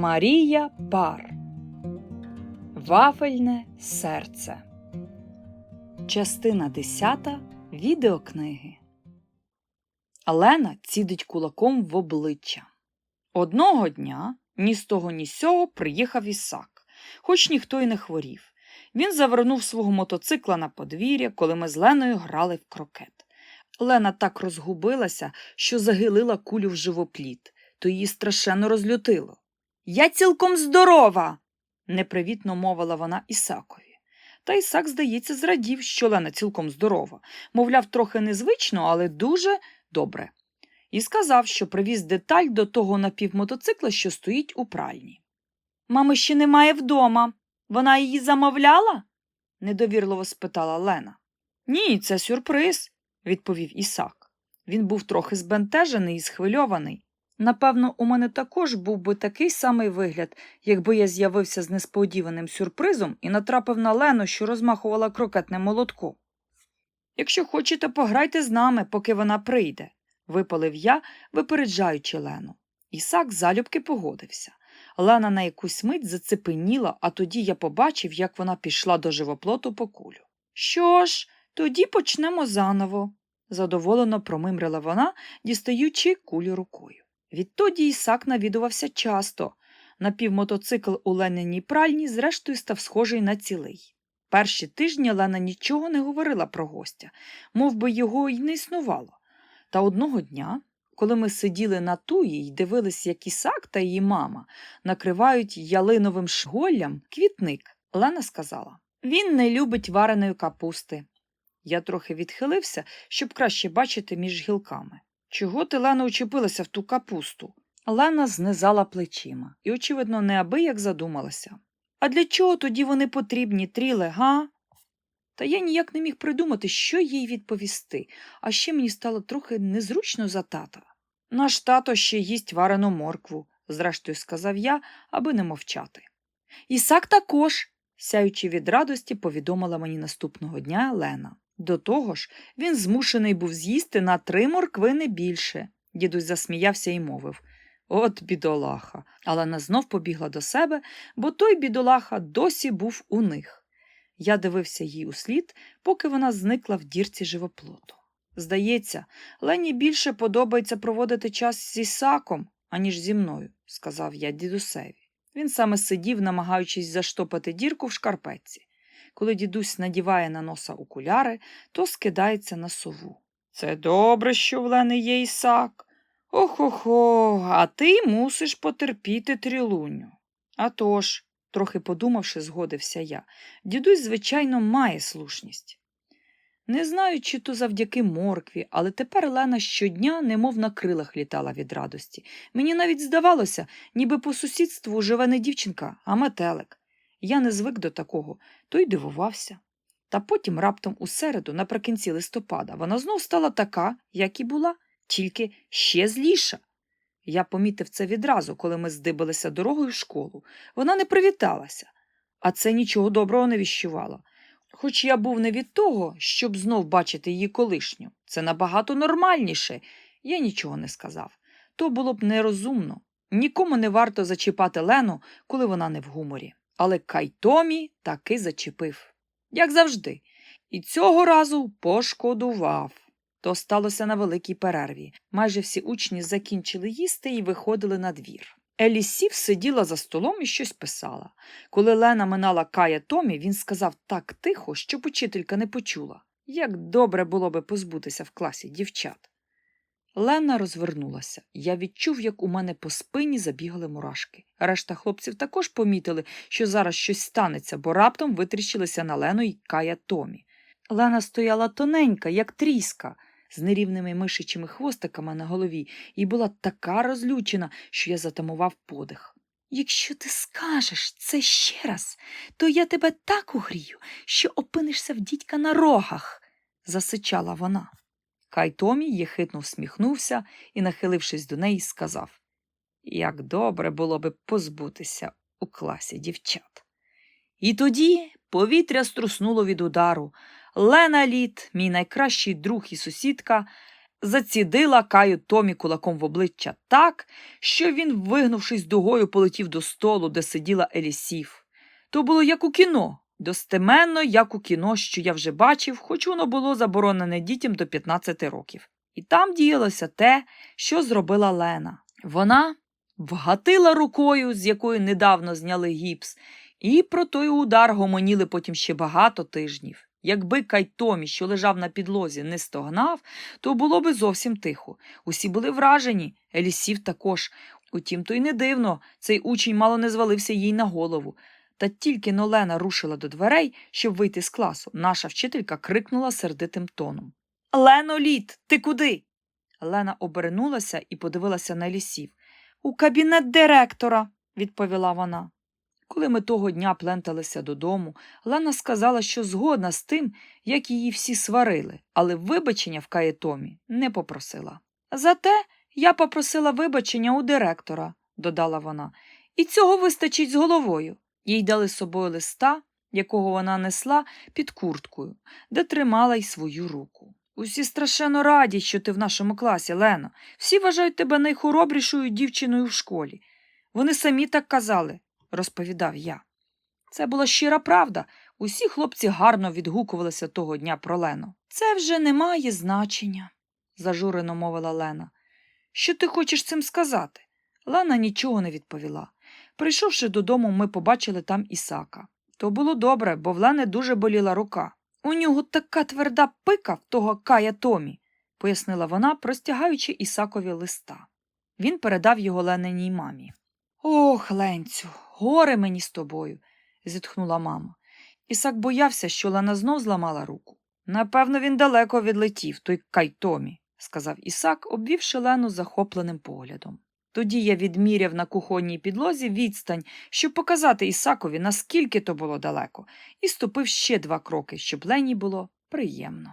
Марія Пар Вафельне серце. Частина 10 відеокниги. Лена цідить кулаком в обличчя. Одного дня ні з того, ні з сього приїхав Ісак, хоч ніхто й не хворів. Він завернув свого мотоцикла на подвір'я, коли ми з Леною грали в крокет. Лена так розгубилася, що загилила кулю в живопліт, то її страшенно розлютило. Я цілком здорова, непривітно мовила вона Ісакові. Та Ісак, здається, зрадів, що Лена цілком здорова, мовляв, трохи незвично, але дуже добре. І сказав, що привіз деталь до того напівмотоцикла, що стоїть у пральні. Мами ще немає вдома. Вона її замовляла? недовірливо спитала Лена. Ні, це сюрприз, відповів Ісак. Він був трохи збентежений і схвильований. Напевно, у мене також був би такий самий вигляд, якби я з'явився з несподіваним сюрпризом і натрапив на Лену, що розмахувала крокетним молотком. Якщо хочете, пограйте з нами, поки вона прийде, випалив я, випереджаючи Лену. Ісак залюбки погодився. Лена на якусь мить зацепеніла, а тоді я побачив, як вона пішла до живоплоту по кулю. Що ж, тоді почнемо заново, задоволено промимрила вона, дістаючи кулю рукою. Відтоді Ісак навідувався часто. Напівмотоцикл у Лениній пральні, зрештою, став схожий на цілий. Перші тижні Лена нічого не говорила про гостя, мов би його й не існувало. Та одного дня, коли ми сиділи на туї й дивились, як Ісак та її мама накривають ялиновим шголлям квітник, Лена сказала Він не любить вареної капусти. Я трохи відхилився, щоб краще бачити між гілками. Чого ти, Лена, учепилася в ту капусту? Лена знизала плечима і, очевидно, неабияк задумалася. А для чого тоді вони потрібні, тріле, га? Та я ніяк не міг придумати, що їй відповісти, а ще мені стало трохи незручно за тата. Наш тато ще їсть варену моркву, зрештою сказав я, аби не мовчати. Ісак також, сяючи від радості, повідомила мені наступного дня Лена. До того ж, він змушений був з'їсти на три морквини більше. Дідусь засміявся і мовив От бідолаха. Алена знов побігла до себе, бо той бідолаха досі був у них. Я дивився їй услід, поки вона зникла в дірці живоплоту. Здається, Лені більше подобається проводити час з Ісаком, аніж зі мною, сказав я дідусеві. Він саме сидів, намагаючись заштопати дірку в шкарпетці. Коли дідусь надіває на носа окуляри, то скидається на сову. Це добре, що в Лени є Ісак. Ох-охо, а ти мусиш потерпіти трілуню. А тож, трохи подумавши, згодився я, дідусь, звичайно, має слушність. Не знаю, чи то завдяки моркві, але тепер Лена щодня, немов на крилах літала від радості. Мені навіть здавалося, ніби по сусідству живе не дівчинка, а метелик. Я не звик до такого, то й дивувався. Та потім, раптом у середу, наприкінці листопада, вона знов стала така, як і була, тільки ще зліша. Я помітив це відразу, коли ми здибалися дорогою в школу. Вона не привіталася, а це нічого доброго не віщувало. Хоч я був не від того, щоб знов бачити її колишню. Це набагато нормальніше. Я нічого не сказав. То було б нерозумно. Нікому не варто зачіпати Лену, коли вона не в гуморі. Але Кайтомі таки зачепив. Як завжди. І цього разу пошкодував. То сталося на великій перерві. Майже всі учні закінчили їсти і виходили на двір. Елі сиділа за столом і щось писала. Коли Лена минала Кая Томі, він сказав так тихо, щоб учителька не почула. Як добре було би позбутися в класі дівчат. Лена розвернулася. Я відчув, як у мене по спині забігали мурашки. Решта хлопців також помітили, що зараз щось станеться, бо раптом витріщилися на Лену й Кая Томі. Лена стояла тоненька, як тріска, з нерівними мишичими хвостиками на голові, і була така розлючена, що я затамував подих. Якщо ти скажеш це ще раз, то я тебе так угрію, що опинишся в дідька на рогах, засичала вона. Кай Томі єхидно всміхнувся і, нахилившись до неї, сказав Як добре було би позбутися у класі дівчат. І тоді повітря струснуло від удару. Лена Літ, мій найкращий друг і сусідка, зацідила Каю Томі кулаком в обличчя так, що він, вигнувшись дугою, полетів до столу, де сиділа Елісів. То було як у кіно, достеменно, як у кіно, що я вже бачив, хоч воно було заборонене дітям до 15 років. І там діялося те, що зробила Лена. Вона вгатила рукою, з якої недавно зняли гіпс, і про той удар гомоніли потім ще багато тижнів. Якби Кайтомі, що лежав на підлозі, не стогнав, то було би зовсім тихо. Усі були вражені, Елісів також. Утім, то й не дивно, цей учень мало не звалився їй на голову. Та тільки Нолена рушила до дверей, щоб вийти з класу, наша вчителька крикнула сердитим тоном. Лено літ, ти куди? Лена обернулася і подивилася на лісів. У кабінет директора, відповіла вона. Коли ми того дня пленталися додому, Лена сказала, що згодна з тим, як її всі сварили, але вибачення в Каєтомі не попросила. Зате я попросила вибачення у директора, додала вона, і цього вистачить з головою. Їй дали з собою листа, якого вона несла під курткою, де тримала й свою руку. Усі страшенно раді, що ти в нашому класі, Лено. Всі вважають тебе найхоробрішою дівчиною в школі. Вони самі так казали, розповідав я. Це була щира правда. Усі хлопці гарно відгукувалися того дня про Лену. Це вже не має значення, зажурено мовила Лена. Що ти хочеш цим сказати? Лена нічого не відповіла. Прийшовши додому, ми побачили там Ісака. То було добре, бо в Лени дуже боліла рука. У нього така тверда пика в того кая Томі, пояснила вона, простягаючи Ісакові листа. Він передав його Лениній мамі. Ох, Ленцю, горе мені з тобою, зітхнула мама. Ісак боявся, що Лена знов зламала руку. Напевно, він далеко відлетів, той кайтомі, сказав Ісак, обвівши Лену захопленим поглядом. Тоді я відміряв на кухонній підлозі відстань, щоб показати Ісакові, наскільки то було далеко, і ступив ще два кроки, щоб Лені було приємно.